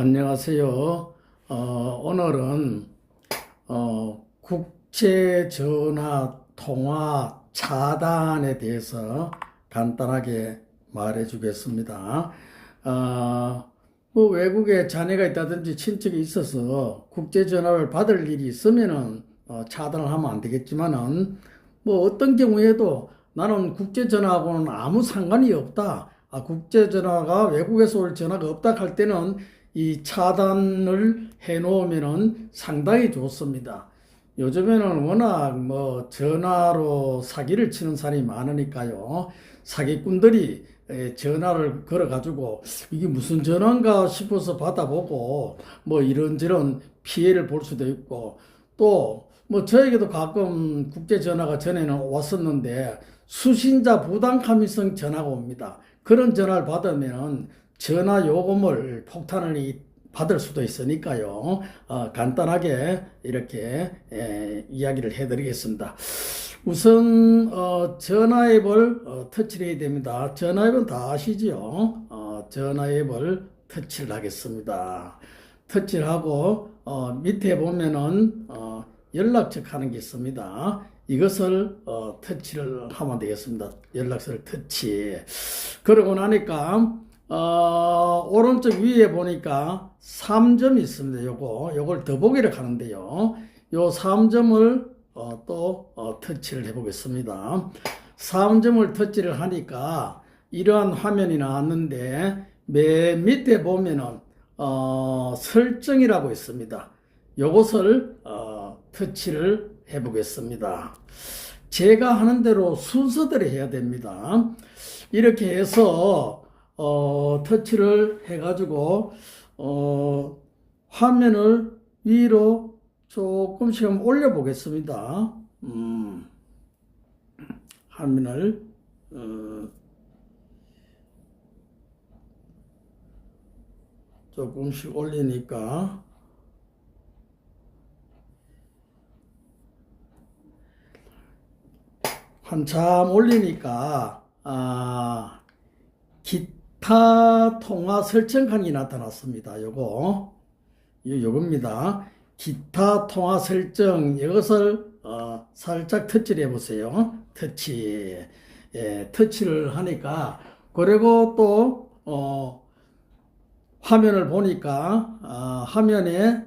안녕하세요. 어, 오늘은 어, 국제 전화 통화 차단에 대해서 간단하게 말해 주겠습니다. 어, 뭐 외국에 자녀가 있다든지 친척이 있어서 국제 전화를 받을 일이 있으면은 어, 차단을 하면 안 되겠지만은 뭐 어떤 경우에도 나는 국제 전화하고는 아무 상관이 없다. 아, 국제 전화가 외국에서 올 전화가 없다 할 때는 이 차단을 해 놓으면은 상당히 좋습니다. 요즘에는 워낙 뭐 전화로 사기를 치는 사람이 많으니까요. 사기꾼들이 에, 전화를 걸어가지고 이게 무슨 전화인가 싶어서 받아보고 뭐 이런저런 피해를 볼 수도 있고 또 뭐 저에게도 가끔 국제 전화가 전에는 왔었는데 수신자 부당 감이성 전화가 옵니다. 그런 전화를 받으면 전화 요금을 폭탄을 이- 받을 수도 있으니까요. 어, 간단하게 이렇게 에, 이야기를 해드리겠습니다. 우선 어, 전화앱을 어, 터치를 해야 됩니다. 전화앱은 다 아시죠? 어, 전화앱을 터치를 하겠습니다. 터치를 하고 어, 밑에 보면은 어, 연락처 하는 게 있습니다. 이것을 어, 터치를 하면 되겠습니다. 연락처를 터치. 그러고 나니까 어, 오른쪽 위에 보니까 3점이 있습니다. 요거 요걸 더보기를 하는데요. 요 3점을 어, 또 어, 터치를 해 보겠습니다. 3점을 터치를 하니까 이러한 화면이 나왔는데 맨 밑에 보면은 어, 설정이라고 있습니다. 요것을 어, 터치를 해 보겠습니다. 제가 하는 대로 순서대로 해야 됩니다. 이렇게 해서 어, 터치를 해가지고 어, 화면을 위로 조금씩 한번 올려 보겠습니다. 음, 화면을 어, 조금씩 올리니까 한참 올리니까 아, 기 타 통화 설정칸이 나타났습니다. 요거 요 요겁니다. 기타 통화 설정 이것을 어, 살짝 터치를 해보세요. 터치 예, 터치를 하니까 그리고 또 어, 화면을 보니까 아, 화면에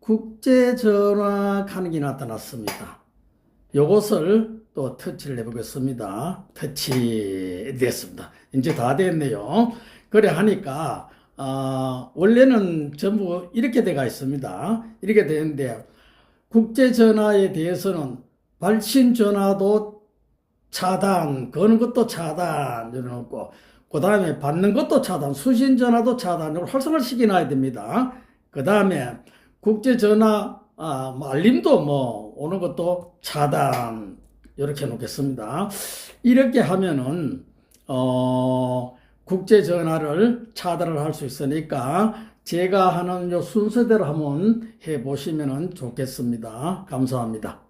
국제 전화 가능이 나타났습니다. 요것을 또 터치를 해보겠습니다. 터치 됐습니다. 이제 다 됐네요. 그래 하니까 아, 원래는 전부 이렇게 돼가 있습니다. 이렇게 되는데 국제 전화에 대해서는 발신 전화도 차단, 거는 것도 차단 이러고 그 다음에 받는 것도 차단, 수신 전화도 차단, 이걸 활성화를 시켜놔야 됩니다. 그 다음에 국제 전화 아, 뭐 알림도 뭐 오는 것도 차단 이렇게 놓겠습니다. 이렇게 하면은 어, 국제 전화를 차단을 할 수 있으니까 제가 하는 요 순서대로 한번 해 보시면은 좋겠습니다. 감사합니다.